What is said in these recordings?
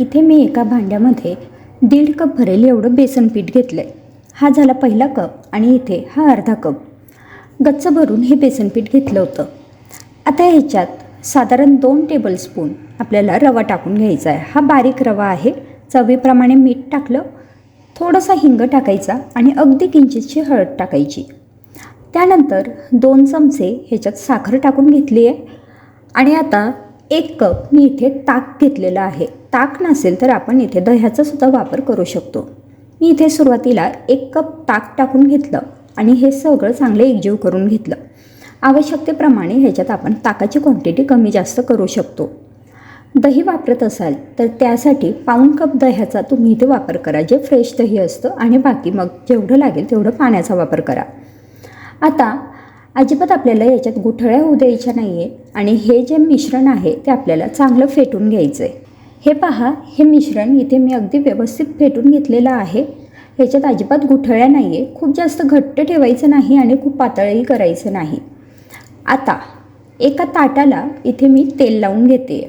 इथे मी एका भांड्यामध्ये दीड कप भरेल एवढं बेसन पीठ घेतलं आहे हा झाला पहिला कप आणि इथे हा अर्धा कप. गच्च भरून हे बेसन पीठ घेतलं होतं. आता ह्याच्यात साधारण दोन टेबलस्पून आपल्याला रवा टाकून घ्यायचा आहे. हा बारीक रवा आहे. चवीप्रमाणे मीठ टाकलं थोडासा हिंग टाकायचा आणि अगदी किंचितची हळद टाकायची. त्यानंतर दोन चमचे ह्याच्यात साखर टाकून घेतली आहे. आणि आता एक कप मी इथे ताक घेतलेलं आहे. ताक नसेल तर आपण इथे दह्याचा सुद्धा वापर करू शकतो. मी इथे सुरुवातीला एक कप ताक टाकून घेतलं आणि हे सगळं चांगलं एकजीव करून घेतलं. आवश्यकतेप्रमाणे ह्याच्यात आपण ताकाची क्वांटिटी कमी जास्त करू शकतो. दही वापरत असाल तर त्यासाठी पाऊण कप दह्याचा तुम्ही इथे वापर करा. जे फ्रेश दही असतं आणि बाकी मग जेवढं लागेल तेवढं पाण्याचा वापर करा. आता अजिबात आपल्याला याच्यात गुठळ्या होऊ द्यायच्या नाही आहे आणि हे जे मिश्रण आहे ते आपल्याला चांगलं फेटून घ्यायचं आहे हे पहा हे मिश्रण इथे मी अगदी व्यवस्थित फेटून घेतलेलं आहे. ह्याच्यात अजिबात गुठळ्या नाही आहे खूप जास्त घट्ट ठेवायचं नाही आणि खूप पातळही करायचं नाही. आता एका ताटाला इथे मी तेल लावून घेते.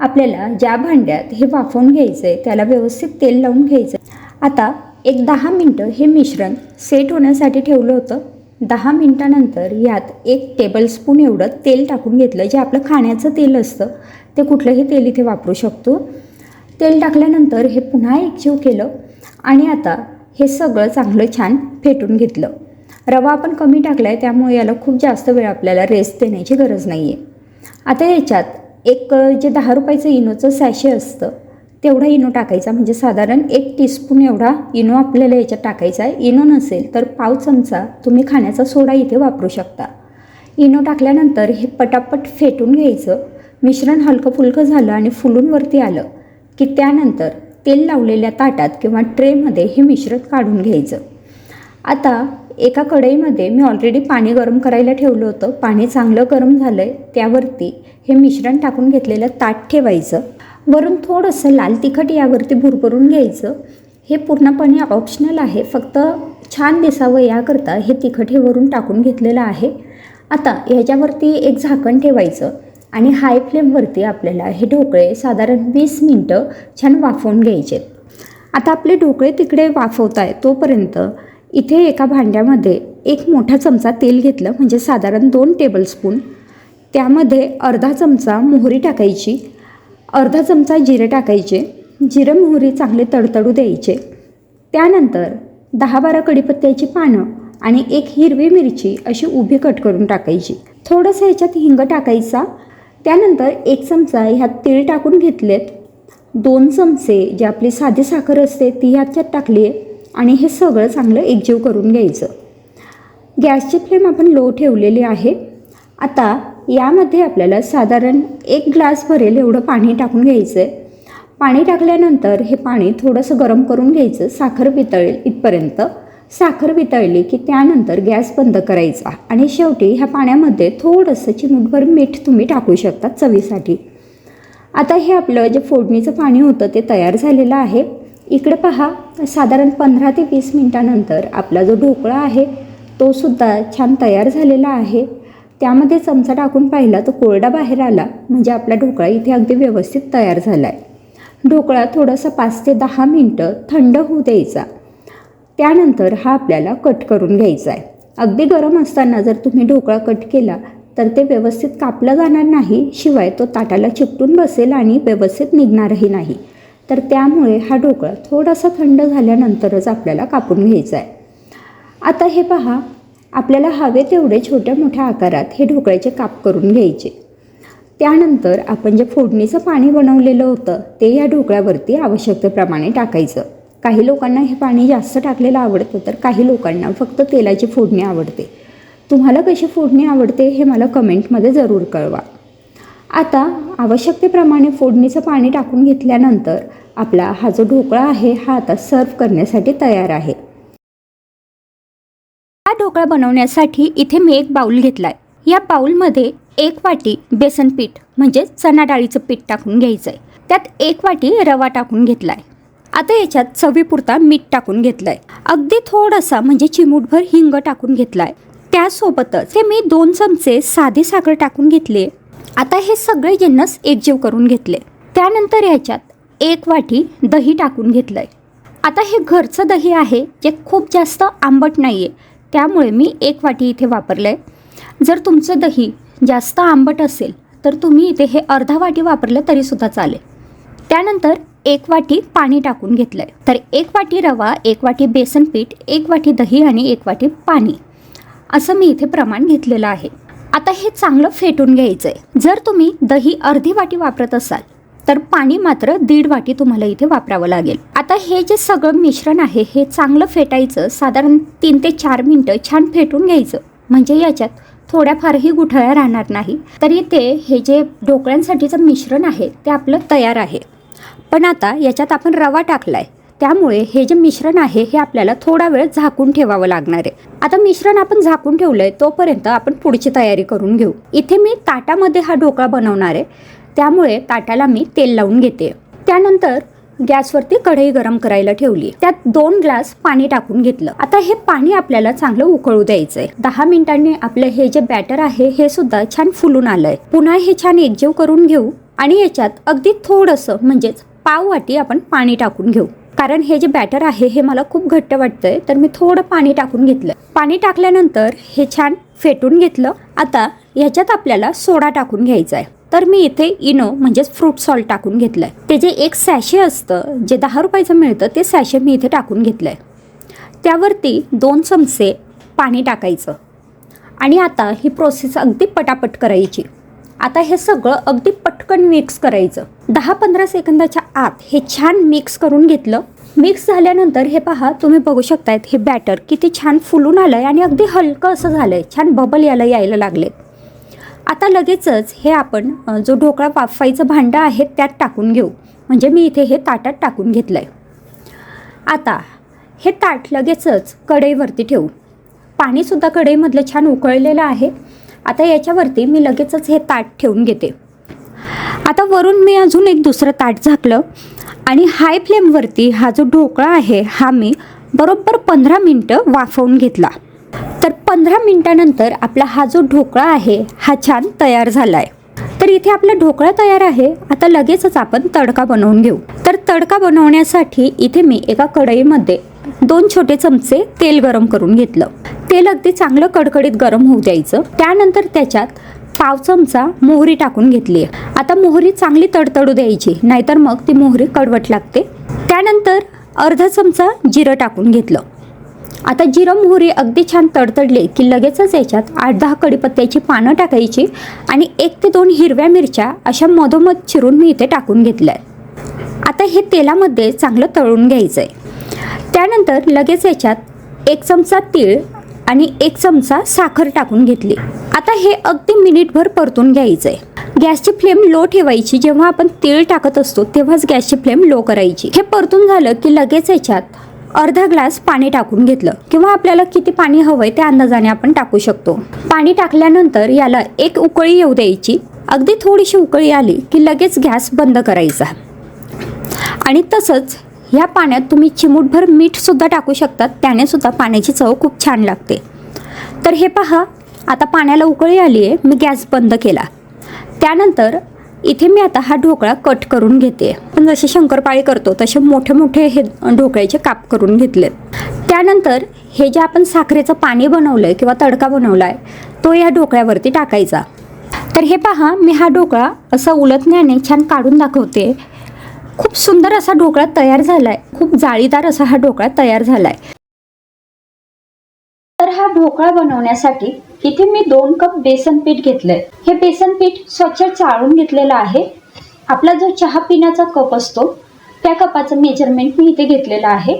आपल्याला ज्या भांड्यात हे वाफवून घ्यायचं आहे त्याला व्यवस्थित तेल लावून घ्यायचं आता एक दहा मिनटं हे मिश्रण सेट होण्यासाठी ठेवलं होतं. दहा मिनटानंतर यात एक टेबलस्पून एवढं तेल टाकून घेतलं जे आपलं खाण्याचं तेल असतं ते कुठलंही तेल इथे वापरू शकतो. तेल टाकल्यानंतर हे पुन्हा एकजीव केलं आणि आता हे सगळं चांगलं छान फेटून घेतलं. रवा आपण कमी टाकला आहे त्यामुळे याला खूप जास्त वेळ आपल्याला रेस्ट देण्याची गरज नाही आहे आता याच्यात एक जे दहा रुपयाचं इनोचं सॅशे असतं तेवढा इनो टाकायचा म्हणजे साधारण एक टीस्पून एवढा इनो आपल्याला याच्यात टाकायचा आहे. इनो नसेल तर पाव चमचा तुम्ही खाण्याचा सोडा इथे वापरू शकता. इनो टाकल्यानंतर हे पटापट फेटून घ्यायचं. मिश्रण हलकं फुलकं झालं आणि फुलून वरती आलं की त्यानंतर तेल लावलेल्या ताटात किंवा ट्रेमध्ये हे मिश्रण काढून घ्यायचं. आता एका कढईमध्ये मी ऑलरेडी पाणी गरम करायला ठेवलं होतं. पाणी चांगलं गरम झालं आहे त्यावरती हे मिश्रण टाकून घेतलेलं ताट ठेवायचं. वरून थोडंसं लाल तिखट यावरती भुरभरून घ्यायचं. हे पूर्णपणे ऑप्शनल आहे. फक्त छान दिसावं याकरता हे तिखट हे वरून टाकून घेतलेलं आहे. आता ह्याच्यावरती एक झाकण ठेवायचं आणि हाय फ्लेमवरती आपल्याला हे ढोकळे साधारण वीस मिनटं छान वाफवून घ्यायचे. आता आपले ढोकळे तिकडे वाफवत आहे तोपर्यंत इथे एका भांड्यामध्ये एक मोठा चमचा तेल घेतलं म्हणजे साधारण दोन टेबलस्पून त्यामध्ये अर्धा चमचा मोहरी टाकायची. अर्धा चमचा जिरे टाकायचे. जिरं मोहरी चांगले तडतडू द्यायचे. त्यानंतर दहा बारा कडीपत्त्याची पानं आणि एक हिरवी मिरची अशी उभी कट करून टाकायची. थोडंसं ह्याच्यात हिंग टाकायचा. त्यानंतर एक चमचा ह्यात तीळ टाकून घेतलेत. दोन चमचे जे आपली साधी साखर असते ती ह्याच्यात टाकली आहे आणि हे सगळं चांगलं एकजीव करून घ्यायचं. गॅसची फ्लेम आपण लो ठेवलेली आहे. आता यामध्ये आपल्याला साधारण एक ग्लास भरेल एवढं पाणी टाकून घ्यायचं आहे पाणी टाकल्यानंतर हे पाणी थोडंसं गरम करून घ्यायचं साखर वितळेल इथपर्यंत. साखर वितळली की त्यानंतर गॅस बंद करायचा आणि शेवटी ह्या पाण्यामध्ये थोडंसं चिमूटभर मीठ तुम्ही टाकू शकता चवीसाठी. आता हे आपलं जे फोडणीचं पाणी होतं ते तयार झालेलं आहे. इकडे पहा साधारण पंधरा ते वीस मिनटानंतर आपला जो ढोकळा आहे तो सुद्धा छान तयार झालेला आहे. त्यामध्ये चमचा टाकून पाहिला तो कोरडा बाहेर आला म्हणजे आपला ढोकळा इथे अगदी व्यवस्थित तयार झाला आहे ढोकळा थोडासा पाच ते दहा मिनटं थंड होऊ द्यायचा. त्यानंतर हा आपल्याला कट करून घ्यायचा आहे अगदी गरम असताना जर तुम्ही ढोकळा कट केला तर ते व्यवस्थित कापला जाणार नाही शिवाय तो ताटाला चिपटून बसेल आणि व्यवस्थित निघणारही नाही. तर त्यामुळे हा ढोकळा थोडासा थंड झाल्यानंतरच आपल्याला कापून घ्यायचा आहे आता हे पहा आपल्याला हवे तेवढे छोट्या मोठ्या आकारात हे ढोकळ्याचे काप करून घ्यायचे. त्यानंतर आपण जे फोडणीचं पाणी बनवलेलं होतं ते या ढोकळ्यावरती आवश्यकतेप्रमाणे टाकायचं. काही लोकांना हे पाणी जास्त टाकलेलं आवडतं तर काही लोकांना फक्त तेलाची फोडणी आवडते. तुम्हाला कशी फोडणी आवडते हे मला कमेंटमध्ये जरूर कळवा. आता आवश्यकतेप्रमाणे फोडणीचं पाणी टाकून घेतल्यानंतर आपला हा जो ढोकळा आहे हा आता सर्व करण्यासाठी तयार आहे. ढोकळा बनवण्यासाठी इथे मी एक बाऊल घेतला आहे या बाऊलमध्ये एक वाटी बेसन पीठ म्हणजे चणा डाळीचं पीठ टाकून घ्यायचं आहे त्यात एक वाटी रवा टाकून घेतला आहे आता याच्यात चवीपुरता मीठ टाकून घेतलं आहे अगदी थोडासा म्हणजे चिमूटभर हिंग टाकून घेतला आहे त्यासोबतच हे मी दोन चमचे साधे साखर टाकून घेतले. आता हे सगळे जिन्नस एकजीव करून घेतले. त्यानंतर याच्यात एक वाटी दही टाकून घेतलं आहे आता हे घरचं दही आहे जे खूप जास्त आंबट नाही आहे त्यामुळे मी एक वाटी इथे वापरलं आहे जर तुमचं दही जास्त आंबट असेल तर तुम्ही इथे हे अर्धा वाटी वापरलं तरीसुद्धा चालेल. त्यानंतर एक वाटी पाणी टाकून घेतलं आहे तर एक वाटी रवा एक वाटी बेसन पीठ एक वाटी दही आणि एक वाटी पाणी. असं मी इथे प्रमाण घेतलेलं आहे. आता हे चांगलं फेटून घ्यायचं आहे जर तुम्ही दही अर्धी वाटी वापरत असाल तर पाणी मात्र दीड वाटी तुम्हाला इथे वापरावं लागेल. आता हे जे सगळं मिश्रण आहे हे चांगलं फेटायचं साधारण तीन ते चार मिनटं छान फेटून घ्यायचं. म्हणजे याच्यात थोड्याफारही गुठळ्या राहणार नाही. तरी ते हे जे ढोकळ्यांसाठीचं मिश्रण आहे ते आपलं तयार आहे. पण आता याच्यात आपण रवा टाकला आहे त्यामुळे हे जे मिश्रण आहे हे आपल्याला थोडा वेळ झाकून ठेवावं लागणार आहे. आता मिश्रण आपण झाकून ठेवलं आहे तोपर्यंत आपण पुढची तयारी करून घेऊ. इथे मी ताटामध्ये हा ढोकळा बनवणार आहे. त्यामुळे ताटाला मी तेल लावून घेते. त्यानंतर गॅसवरती कढई गरम करायला ठेवली. त्यात दोन ग्लास पाणी टाकून घेतलं. आता हे पाणी आपल्याला चांगलं उकळू द्यायचंय. दहा मिनिटांनी आपलं हे जे बॅटर आहे हे सुद्धा छान फुलून आलंय. पुन्हा हे छान एकजीव करून घेऊ आणि याच्यात अगदी थोडंसं म्हणजेच पाव वाटी आपण पाणी टाकून घेऊ. कारण हे जे बॅटर आहे हे मला खूप घट्ट वाटतंय तर मी थोडं पाणी टाकून घेतलं. पाणी टाकल्यानंतर हे छान फेटून घेतलं. आता ह्याच्यात आपल्याला सोडा टाकून घ्यायचा आहे तर मी इथे इनो म्हणजेच फ्रूट सॉल्ट टाकून घेतलं आहे ते जे एक सॅशे असतं जे दहा रुपयाचं मिळतं ते सॅशे मी इथे टाकून घेतलं आहे त्यावरती दोन चमचे पाणी टाकायचं. आणि आता ही प्रोसेस अगदी पटापट करायची. आता हे सगळं अगदी पटकन मिक्स करायचं. दहा पंधरा सेकंदाच्या आत हे छान मिक्स करून घेतलं. मिक्स झाल्यानंतर हे पहा तुम्ही बघू शकतायत हे बॅटर किती छान फुलून आलं आहे आणि अगदी हलकं असं झालं आहे छान बबल यायला यायला लागलेत. आता लगेचच हे आपण जो ढोकळा वाफवायचं भांडं आहे त्यात टाकून घेऊ. म्हणजे मी इथे हे ताटात टाकून घेतलं आहे आता हे ताट लगेचच कढईवरती ठेवू. पाणीसुद्धा कढईमधलं छान उकळलेलं आहे. आता याच्यावरती मी लगेचच हे ताट ठेवून घेते. आता वरून मी अजून एक दुसरं ताट झाकलं आणि हाय फ्लेमवरती हा जो ढोकळा आहे हा मी बरोबर पंधरा मिनटं वाफवून घेतला. तर पंधरा मिनटानंतर आपला हा जो ढोकळा आहे हा छान तयार झाला आहे तर इथे आपला ढोकळा तयार आहे. आता लगेचच आपण तडका बनवून घेऊ. तर तडका बनवण्यासाठी इथे मी एका कढईमध्ये दोन छोटे चमचे तेल गरम करून घेतलं. तेल अगदी चांगलं कडकडीत गरम होऊ द्यायचं. त्यानंतर त्याच्यात पाव चमचा मोहरी टाकून घेतली आहे. आता मोहरी चांगली तडतडू द्यायची नाहीतर मग ती मोहरी कडवट लागते. त्यानंतर अर्धा चमचा जिरं टाकून घेतलं. आता जिरं मोहरी अगदी छान तडतडले की लगेचच याच्यात आठ दहा कडीपत्त्याची पानं टाकायची आणि एक ते दोन हिरव्या मिरच्या अशा मधोमध चिरून मी इथे टाकून घेतल्या. आता हे तेलामध्ये चांगलं तळून घ्यायचं आहे त्यानंतर लगेच याच्यात एक चमचा तीळ आणि एक चमचा साखर टाकून घेतली. आता हे अगदी मिनिटभर परतून घ्यायचं आहे गॅसची फ्लेम लो ठेवायची. जेव्हा आपण तीळ टाकत असतो तेव्हाच गॅसची फ्लेम लो करायची. हे परतून झालं की लगेच याच्यात अर्धा ग्लास पाणी टाकून घेतलं. किंवा आपल्याला किती पाणी हवंय त्या अंदाजाने आपण टाकू शकतो. पाणी टाकल्यानंतर याला एक उकळी येऊ द्यायची. अगदी थोडीशी उकळी आली की लगेच गॅस बंद करायचा. आणि तसंच ह्या पाण्यात तुम्ही चिमूटभर मीठसुद्धा टाकू शकतात. त्याने सुद्धा पाण्याची चव खूप छान लागते. तर हे पहा आता पाण्याला उकळी आली आहे मी गॅस बंद केला. त्यानंतर इथे मी आता हा ढोकळा कट करून घेते. पण जसे शंकरपाळी करतो तसे मोठे मोठे हे ढोकळ्याचे काप करून घेतले त्यानंतर हे जे आपण साखरेचं पाणी बनवलं आहे किंवा तडका बनवला आहे तो या ढोकळ्यावरती टाकायचा. तर हे पहा मी हा ढोकळा असा उलटण्याने छान काढून दाखवते. खूप सुंदर असा ढोकळा तयार झाला आहे खूप जाळीदार असा हा ढोकळा तयार झाला आहे हा ढोकळा बनवण्यासाठी इथे मी दोन कप बेसन पीठ घेतलंय. हे बेसन पीठ स्वच्छ चाळून घेतलेलं आहे. आपला जो चहा पिण्याचा कप असतो त्या कपाचं मेजरमेंट मी इथे घेतलेलं आहे.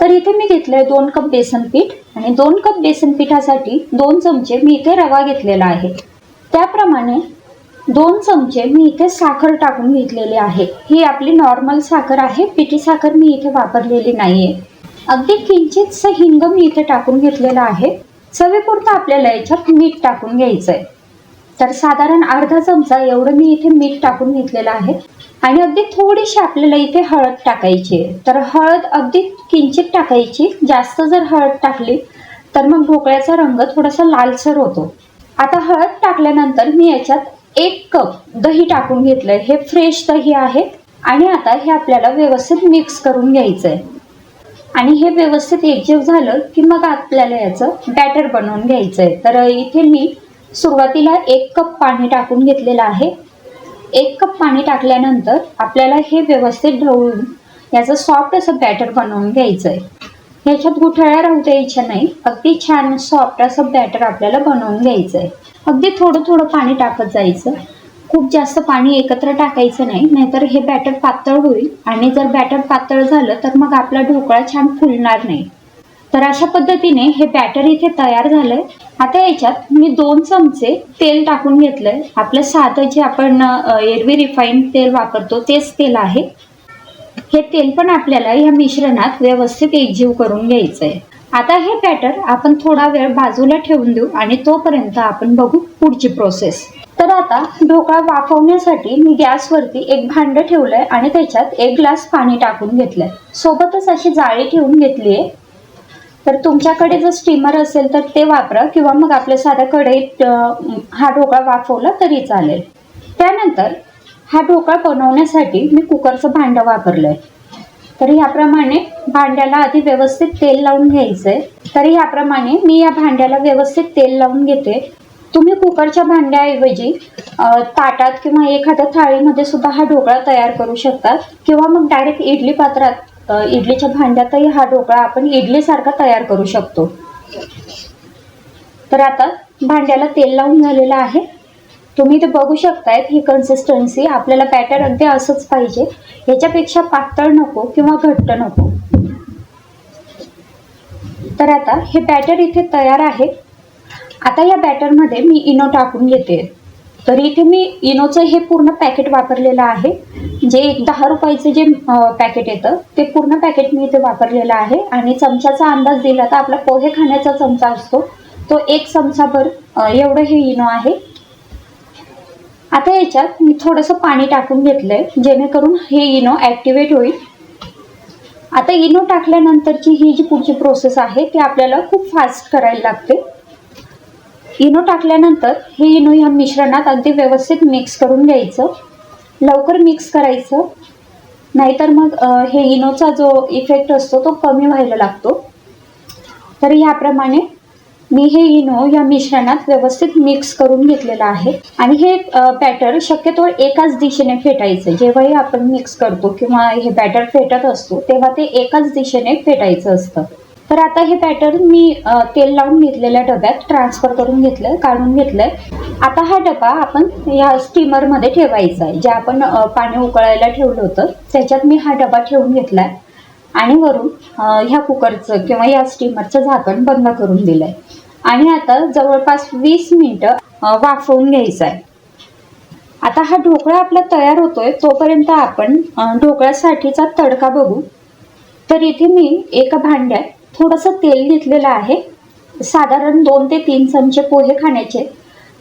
तर इथे मी घेतलंय दोन कप बेसन पीठ आणि दोन कप बेसन पिठासाठी दोन चमचे मी इथे रवा घेतलेला आहे. त्याप्रमाणे दोन चमचे मी इथे साखर टाकून घेतलेली आहे. ही आपली नॉर्मल साखर आहे पिठी साखर मी इथे वापरलेली नाहीये. अगदी किंचितसं हिंग मी इथे टाकून घेतलेलं आहे. चवीपुरतं आपल्याला याच्यात मीठ टाकून घ्यायचं आहे तर साधारण अर्धा चमचा एवढं मी इथे मीठ टाकून घेतलेलं आहे. आणि अगदी थोडीशी आपल्याला इथे हळद टाकायची आहे. तर हळद अगदी किंचित टाकायची. जास्त जर हळद टाकली तर मग ढोकळ्याचा रंग थोडासा लालसर होतो. आता हळद टाकल्यानंतर मी याच्यात एक कप दही टाकून घेतलंय. हे फ्रेश दही आहे. आणि आता हे आपल्याला व्यवस्थित मिक्स करून घ्यायचं आहे आणि हे व्यवस्थित एकजीव झालं की मग आपल्याला याचं बॅटर बनवून घ्यायचं आहे तर इथे मी सुरुवातीला एक कप पाणी टाकून घेतलेलं आहे. एक कप पाणी टाकल्यानंतर आपल्याला हे व्यवस्थित ढवळून याचं सॉफ्ट असं बॅटर बनवून घ्यायचं आहे ह्याच्यात गुठळ्या राहू द्यायच्या नाही. अगदी छान सॉफ्ट असं बॅटर आपल्याला बनवून घ्यायचं आहे अगदी थोडं थोडं पाणी टाकत जायचं. खूप जास्त पाणी एकत्र टाकायचं नाही नाहीतर हे बॅटर पातळ होईल आणि जर बॅटर पातळ झालं तर मग आपला ढोकळा छान फुलणार नाही. तर अशा पद्धतीने हे बॅटर इथे तयार झालंय. आता याच्यात मी दोन चमचे तेल टाकून घेतलंय. आपलं साधं जे आपण एरवी रिफाईंड तेल वापरतो तेच तेल आहे. हे तेल पण आपल्याला या मिश्रणात व्यवस्थित एकजीव करून घ्यायचं आहे आता हे बॅटर आपण थोडा वेळ बाजूला ठेवून देऊ आणि तोपर्यंत आपण बघू पुढची प्रोसेस तर आता ढोकळा वाफवण्यासाठी मी गॅसवरती एक भांड ठेवलंय आणि त्याच्यात एक ग्लास पाणी टाकून घेतलंय. सोबतच अशी जाळी ठेवून घेतली आहे. तर तुमच्याकडे जर स्टीमर असेल तर ते वापरा किंवा मग आपल्या साध्या कढईत हा ढोकळा वाफवला तरी चालेल. त्यानंतर हा ढोकळा बनवण्यासाठी मी कुकरचं भांडं वापरलंय. तर ह्याप्रमाणे भांड्याला आधी व्यवस्थित तेल लावून घ्यायचंय. तर ह्याप्रमाणे मी या भांड्याला व्यवस्थित तेल लावून घेते. तुम्ही कुकरच्या भांड्याऐवजी ताटात किंवा एखाद्या थाळीमध्ये सुद्धा हा ढोकळा तयार करू शकतात किंवा मग डायरेक्ट इडली पात्रात इडलीच्या भांड्यातही हा ढोकळा आपण इडलीसारखा तयार करू शकतो. तर आता भांड्याला तेल लावून झालेलं आहे. तुम्ही ते बघू शकतायत ही कन्सिस्टन्सी आपल्याला बॅटर अगदी असंच पाहिजे. ह्याच्यापेक्षा पातळ नको किंवा घट्ट नको. तर आता हे बॅटर इथे तयार आहे. आता या बॅटरमध्ये मी इनो टाकून घेते. तर इथे मी इनोचं हे पूर्ण पॅकेट वापरलेलं आहे. जे एक दहा रुपयाचं जे पॅकेट येतं ते पूर्ण पॅकेट मी इथे वापरलेलं आहे. आणि चमच्याचा अंदाज दिला तर आपला पोहे खाण्याचा चमचा असतो. तो एक चमचाभर एवढं हे इनो आहे. आता याच्यात मी थोडंसं पाणी टाकून घेतलंय जेणेकरून हे इनो ॲक्टिवेट होईल. आता इनो टाकल्यानंतरची ही जी पुढची प्रोसेस आहे ती आपल्याला खूप फास्ट करायला लागते. इनो टाकल्यानंतर हे इनो ह्या मिश्रणात अगदी व्यवस्थित मिक्स करून घ्यायचं. लवकर मिक्स करायचं. नाहीतर मग हे इनोचा जो इफेक्ट असतो तो कमी व्हायला लागतो. तर ह्याप्रमाणे मी हे इनो या मिश्रणात व्यवस्थित मिक्स करून घेतलेलं आहे. आणि हे बॅटर शक्यतो एकाच दिशेने फेटायचं. जेव्हाही आपण मिक्स करतो किंवा हे बॅटर फेटत असतो तेव्हा ते एकाच दिशेने फेटायचं असतं. तर आता हे बॅटर मी तेल लावून घेतलेल्या डब्यात ट्रान्सफर करून घेतलं काढून घेतलंय. आता हा डबा आपण या स्टीमरमध्ये ठेवायचा आहे. जे आपण पाणी उकळायला ठेवलं होतं त्याच्यात मी हा डबा ठेवून घेतलाय. आणि वरून ह्या कुकरचं किंवा या स्टीमरचं झाकण बंद करून दिलंय. आणि आता जवळपास वीस मिनटं वाफवून घ्यायचं आहे आता हा ढोकळा आपला तयार होतोय तोपर्यंत आपण ढोकळ्यासाठीचा तडका बघू. तर इथे मी एका भांड्यात थोडंसं तेल घेतलेलं आहे. साधारण दोन ते तीन चमचे पोहे खाण्याचे.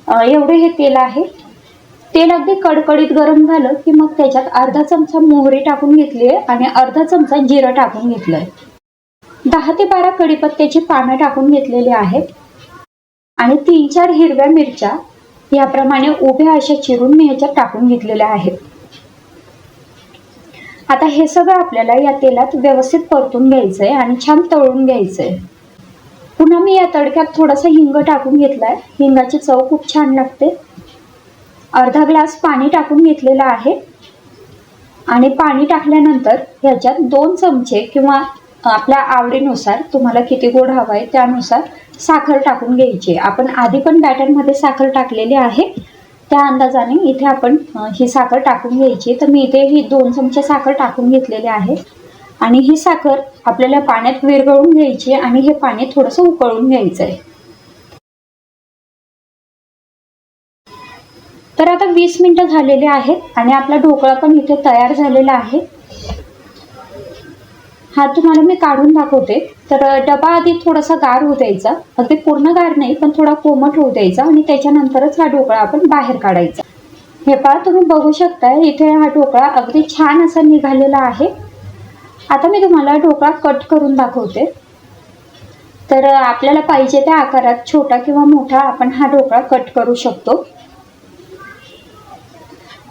एवढे हे तेल आहे. तेल अगदी कडकडीत गरम झालं की मग त्याच्यात अर्धा चमचा मोहरी टाकून घेतली आहे आणि अर्धा चमचा जिरं टाकून घेतलं आहे. दहा ते बारा कडीपत्त्याची पानं टाकून घेतलेली आहेत. आणि तीन चार हिरव्या मिरच्या याप्रमाणे उभ्या अशा चिरून मी ह्याच्यात टाकून घेतलेल्या आहेत. आता हे सगळं आपल्याला या तेलात व्यवस्थित परतून घ्यायचंय आणि छान तळून घ्यायचंय. पुन्हा मी या तडक्यात थोडासा हिंग टाकून घेतलाय. हिंगाची चव खूप छान लागते. अर्धा ग्लास पाणी टाकून घेतलेलं आहे. आणि पाणी टाकल्यानंतर ह्याच्यात दोन चमचे किंवा आपल्या आवडीनुसार तुम्हाला किती गोड हवा आहे त्यानुसार साखर टाकून घ्यायची आपण आधी पण बॅटरमध्ये साखर टाकलेली आहे. त्या अंदाजाने इथे आपण ही साखर टाकून घ्यायची तर मी इथे ही दोन चमचे साखर टाकून घेतलेली आहे. आणि ही साखर आपल्याला पाण्यात विरघळून घ्यायची आणि हे पाणी थोडंसं उकळून घ्यायचं आहे. तर आता वीस मिनटं झालेले आहेत आणि आपला ढोकळा पण इथे तयार झालेला आहे. हा तुम्हाला मी काढून दाखवते. तर डबा आधी थोडासा गार होऊ द्यायचा. अगदी पूर्ण गार नाही पण थोडा कोमट होऊ द्यायचा आणि त्याच्यानंतरच हा ढोकळा आपण बाहेर काढायचा. हे पहा तुम्ही बघू शकताय इथे हा ढोकळा अगदी छान असा निघालेला आहे. आता मी तुम्हाला ढोकळा कट करून दाखवते. तर आपल्याला पाहिजे त्या आकारात छोटा किंवा मोठा आपण हा ढोकळा कट करू शकतो.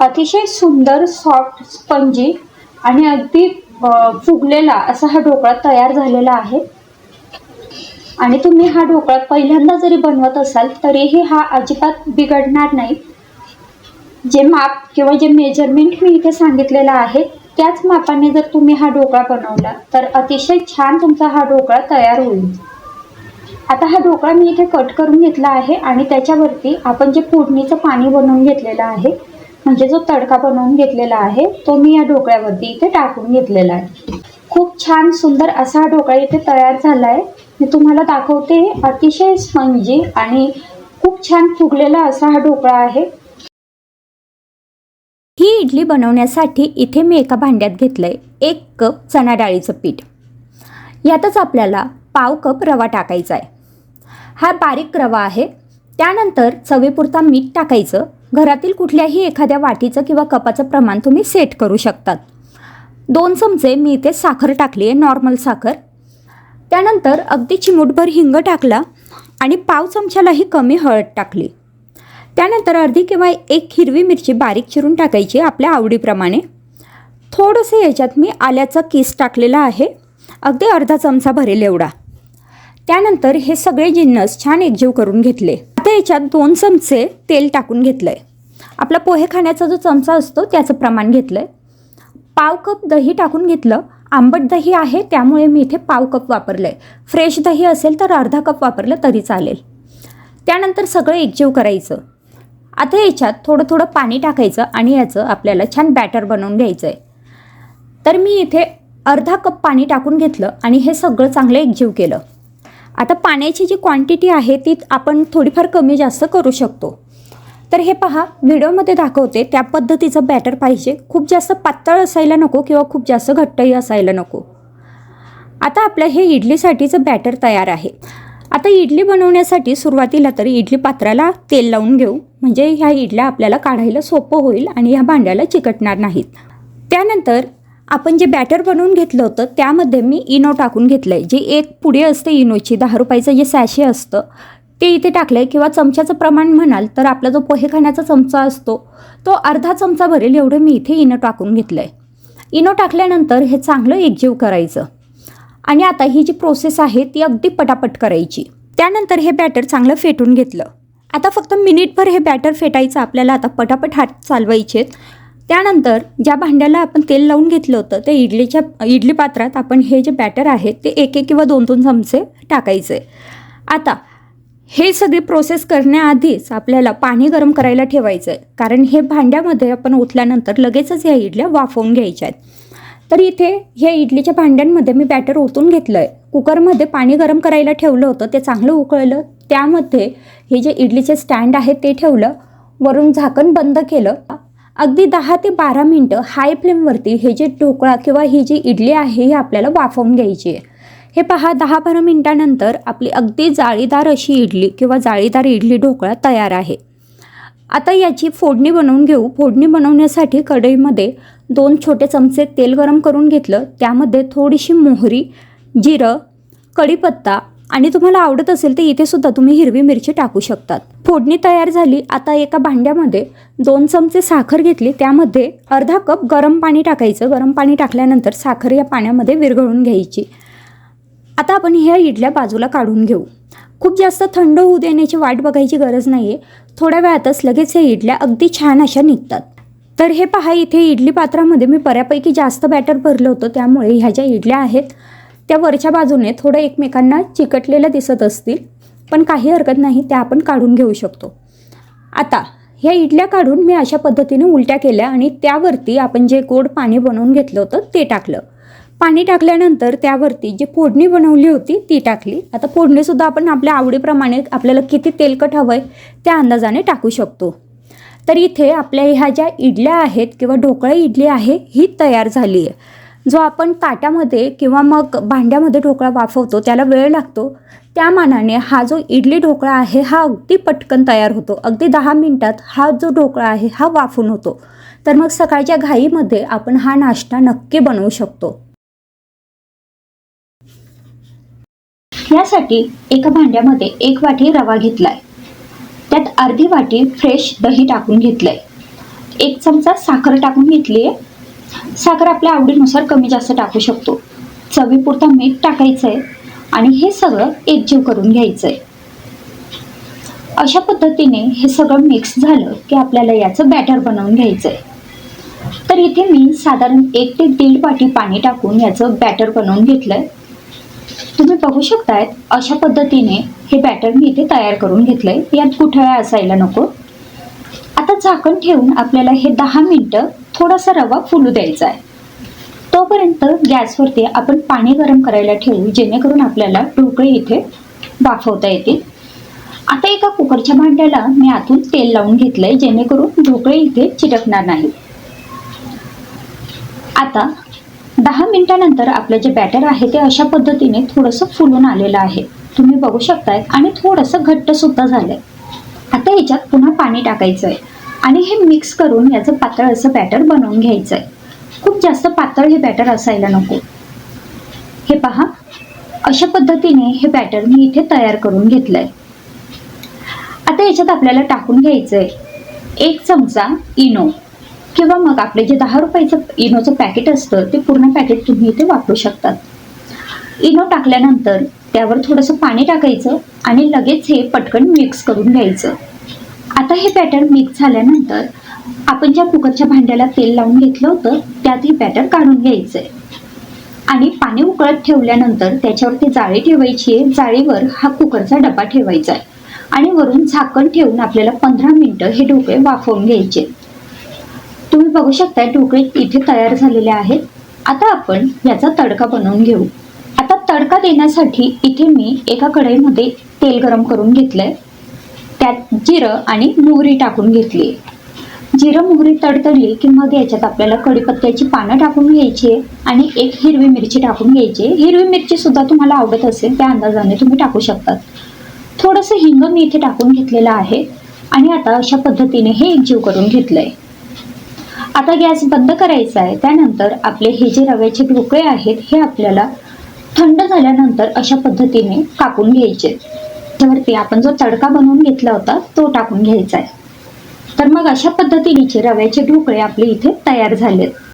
अतिशय सुंदर सॉफ्ट स्पंजी आणि अगदी फुगलेला असा हा ढोकळा तयार झालेला आहे. आणि तुम्ही हा ढोकळा पहिल्यांदा जरी बनवत असाल तरीही हा अजिबात बिघडणार नाही. जे माप किंवा जे मेजरमेंट मी इथे सांगितलेलं आहे त्याच मापाने जर तुम्ही हा ढोकळा बनवला तर अतिशय छान तुमचा हा ढोकळा तयार होईल. आता हा ढोकळा मी इथे कट करून घेतला आहे आणि त्याच्यावरती आपण जे फोडणीचं पाणी बनवून घेतलेलं आहे म्हणजे जो तडका बनवून घेतलेला आहे तो मी या ढोकळ्यावरती इथे टाकून घेतलेला आहे. खूप छान सुंदर असा हा ढोकळा इथे तयार झाला आहे मी तुम्हाला दाखवते अतिशय स्पंजी आणि खूप छान फुगलेला असा हा ढोकळा आहे. ही इडली बनवण्यासाठी इथे मी एका भांड्यात घेतलं आहे एक कप चणा डाळीचं पीठ. यातच आपल्याला पाव कप रवा टाकायचा आहे हा बारीक रवा आहे. त्यानंतर चवीपुरता मीठ टाकायचं. घरातील कुठल्याही एखाद्या वाटीचं किंवा कपाचं प्रमाण तुम्ही सेट करू शकतात. दोन चमचे मी इथे साखर टाकली आहे नॉर्मल साखर. त्यानंतर अगदी चिमूटभर हिंग टाकला आणि पाव चमच्यालाही कमी हळद टाकली. त्यानंतर अर्धी किंवा एक हिरवी मिरची बारीक चिरून टाकायची आपल्या आवडीप्रमाणे. थोडंसं याच्यात मी आल्याचा किस टाकलेला आहे. अगदी अर्धा चमचा भरेल एवढा. त्यानंतर हे सगळे जिन्नस छान एकजीव करून घेतले. आता याच्यात दोन चमचे तेल टाकून घेतलं आहे आपला पोहे खाण्याचा जो चमचा असतो त्याचं प्रमाण घेतलं आहे पाव कप दही टाकून घेतलं. आंबट दही आहे त्यामुळे मी इथे पाव कप वापरलं आहे फ्रेश दही असेल तर अर्धा कप वापरलं तरी चालेल. त्यानंतर सगळं एकजीव करायचं. आता याच्यात थोडं थोडं पाणी टाकायचं आणि याचं आपल्याला छान बॅटर बनवून घ्यायचं आहे तर मी इथे अर्धा कप पाणी टाकून घेतलं आणि हे सगळं चांगलं एकजीव केलं. आता पाण्याची जी क्वांटिटी आहे ती आपण थोडीफार कमी जास्त करू शकतो. तर हे पहा व्हिडिओमध्ये दाखवते त्या पद्धतीचं बॅटर पाहिजे. खूप जास्त पातळ असायला नको किंवा खूप जास्त घट्टही असायला नको. आता आपलं हे इडलीसाठीचं बॅटर तयार आहे. आता इडली बनवण्यासाठी सुरुवातीला तर इडली पात्राला तेल लावून घेऊ. म्हणजे ह्या इडल्या आपल्याला काढायला सोपं होईल आणि ह्या भांड्याला चिकटणार नाहीत. त्यानंतर आपण जे बॅटर बनवून घेतलं होतं त्यामध्ये मी इनो टाकून घेतलं आहे जे एक पुढे असते इनोची दहा रुपयाचं जे सॅशे असतं ते इथे टाकलं आहे किंवा चमच्याचं प्रमाण म्हणाल तर आपला जो पोहे खाण्याचा चमचा असतो तो अर्धा चमचा भरेल एवढं मी इथे इनो टाकून घेतलं आहे इनो टाकल्यानंतर हे चांगलं एकजीव करायचं. आणि आता ही जी प्रोसेस आहे ती अगदी पटापट करायची. त्यानंतर हे बॅटर चांगलं फेटून घेतलं. आता फक्त मिनिटभर हे बॅटर फेटायचं आपल्याला आता पटापट हात चालवायचे आहेत त्यानंतर ज्या भांड्याला आपण तेल लावून घेतलं होतं त्या इडलीच्या इडली पात्रात आपण हे जे बॅटर आहे ते एक एक किंवा दोन दोन चमचे टाकायचे. आता हे सगळी प्रोसेस करण्याआधीच आपल्याला पाणी गरम करायला ठेवायचं आहे कारण हे भांड्यामध्ये आपण ओतल्यानंतर लगेचच ह्या इडल्या वाफवून घ्यायच्या आहेत. तर इथे ह्या इडलीच्या भांड्यांमध्ये मी बॅटर ओतून घेतलं आहे कुकरमध्ये पाणी गरम करायला ठेवलं होतं ते चांगलं उकळलं. त्यामध्ये हे जे इडलीचे स्टँड आहे ते ठेवलं. वरून झाकण बंद केलं. अगदी दहा ते बारा मिनटं हाय फ्लेमवरती हे जे ढोकळा किंवा ही जी इडली आहे ही आपल्याला वाफवून घ्यायची आहे. हे पहा दहा बारा मिनटानंतर आपली अगदी जाळीदार अशी इडली किंवा जाळीदार इडली ढोकळा तयार आहे. आता याची फोडणी बनवून घेऊ. फोडणी बनवण्यासाठी कढईमध्ये दोन छोटे चमचे तेल गरम करून घेतलं. त्यामध्ये थोडीशी मोहरी जिरं कढीपत्ता आणि तुम्हाला आवडत असेल तर इथे सुद्धा तुम्ही हिरवी मिरची टाकू शकतात. फोडणी तयार झाली. आता एका भांड्यामध्ये दोन चमचे साखर घेतली. त्यामध्ये अर्धा कप गरम पाणी टाकायचं. गरम पाणी टाकल्यानंतर साखर या पाण्यामध्ये विरघळून घ्यायची. आता आपण ह्या इडल्या बाजूला काढून घेऊ. खूप जास्त थंड होऊ देण्याची वाट बघायची गरज नाही आहे थोड्या वेळातच लगेच ह्या इडल्या अगदी छान अशा निघतात. तर हे पहा इथे इडली पात्रामध्ये मी बऱ्यापैकी जास्त बॅटर भरलं होतं. त्यामुळे ह्या ज्या इडल्या आहेत त्या वरच्या बाजूने थोडं एकमेकांना चिकटलेल्या दिसत असतील. पण काही हरकत नाही त्या आपण काढून घेऊ शकतो. आता ह्या इडल्या काढून मी अशा पद्धतीने उलट्या केल्या आणि त्यावरती आपण जे गोड पाणी बनवून घेतलं होतं ते टाकलं. पाणी टाकल्यानंतर त्यावरती जी फोडणी बनवली होती ती टाकली. आता फोडणीसुद्धा आपण आपल्या आवडीप्रमाणे आपल्याला किती तेलकट हवं आहे त्या अंदाजाने टाकू शकतो. तर इथे आपल्या ह्या ज्या इडल्या आहेत किंवा ढोकळा इडली आहे ही तयार झाली आहे जो आपण ताट्यामध्ये किंवा मग भांड्यामध्ये ढोकळा वाफवतो त्याला वेळ लागतो त्या मानाने हा जो इडली ढोकळा आहे हा अगदी पटकन तयार होतो. अगदी दहा मिनटात हा जो ढोकळा आहे हा वाफून होतो. तर मग सकाळच्या घाईमध्ये आपण हा नाश्ता नक्की बनवू शकतो. यासाठी एका भांड्यामध्ये एक वाटी रवा घेतलाय. त्यात अर्धी वाटी फ्रेश दही टाकून घेतलंय. एक चमचा साखर टाकून घेतली आहे साखर आपल्या आवडीनुसार कमी जास्त टाकू शकतो. चवीपुरता मीठ टाकायचं आहे आणि हे सगळं एकजीव करून घ्यायचं आहे अशा पद्धतीने हे सगळं मिक्स झालं की आपल्याला याचं बॅटर बनवून घ्यायचं आहे तर इथे मी साधारण एक ते दीड वाटी पाणी टाकून याचं बॅटर बनवून घेतलं आहे तुम्ही बघू शकतायत अशा पद्धतीने हे बॅटर मी इथे तयार करून घेतलंय. यात कुठळा असायला नको. झाकण ठेवून आपल्याला हे दहा मिनटं थोडासा रवा फुलू द्यायचा आहे. तोपर्यंत गॅसवरती आपण पाणी गरम करायला ठेवू जेणेकरून आपल्याला ढोकळे इथे वाफवता येतील. आता एका कुकरच्या भांड्याला मी आतून तेल लावून घेतलंय जेणेकरून ढोकळे इथे चिटकणार नाही. आता दहा मिनिटानंतर आपलं जे बॅटर आहे ते अशा पद्धतीने थोडंसं फुलून आलेलं आहे. तुम्ही बघू शकताय आणि थोडंसं घट्ट सुद्धा झालंय. आता याच्यात पुन्हा पाणी टाकायचं आहे आणि हे मिक्स करून याचं पातळ असं बॅटर बनवून घ्यायचं आहे खूप जास्त पातळ हे बॅटर असायला नको. हे पहा अशा पद्धतीने हे बॅटर मी इथे तयार करून घेतलंय. आता याच्यात आपल्याला टाकून घ्यायचं आहे एक चमचा इनो. किंवा मग आपले जे दहा रुपयाचं इनोचं पॅकेट असतं ते पूर्ण पॅकेट तुम्ही इथे वापरू शकतात. इनो टाकल्यानंतर त्यावर थोडंसं पाणी टाकायचं आणि लगेच हे पटकन मिक्स करून घ्यायचं. आता हे बॅटर मिक्स झाल्यानंतर आपण ज्या कुकरच्या भांड्याला तेल लावून घेतलं होतं त्यात हे बॅटर काढून घ्यायचं आहे आणि पाणी उकळत ठेवल्यानंतर त्याच्यावरती जाळी ठेवायची आहे. जाळीवर हा कुकरचा डबा ठेवायचा आहे. आणि वरून झाकण ठेवून आपल्याला पंधरा मिनटं हे ढोकळे वाफवून घ्यायचे. तुम्ही बघू शकता ढोकळे इथे तयार झालेले आहेत. आता आपण याचा तडका बनवून घेऊ. आता तडका देण्यासाठी इथे मी एका कढईमध्ये तेल गरम करून घेतलंय. त्यात जिरं आणि मोहरी टाकून घेतली. जिरं मोहरी तडतडली की मग याच्यात आपल्याला कढीपत्त्याची पानं टाकून घ्यायची आहे आणि एक हिरवी मिरची टाकून घ्यायची आहे. हिरवी मिरची सुद्धा तुम्हाला आवडत असेल त्या अंदाजाने तुम्ही टाकू शकतात. थोडंसं हिंग मी इथे टाकून घेतलेलं आहे आणि आता अशा पद्धतीने हे एकजीव करून घेतलंय. आता गॅस बंद करायचा आहे. त्यानंतर आपले हे जे रव्याचे ढोकळे आहेत हे आपल्याला थंड झाल्यानंतर अशा पद्धतीने कापून घ्यायचे. त्यावरती आपण जो तडका बनवून घेतला होता तो टाकून घ्यायचा आहे. तर मग अशा पद्धतीने रव्याचे ढोकळे आपले इथे तयार झालेत.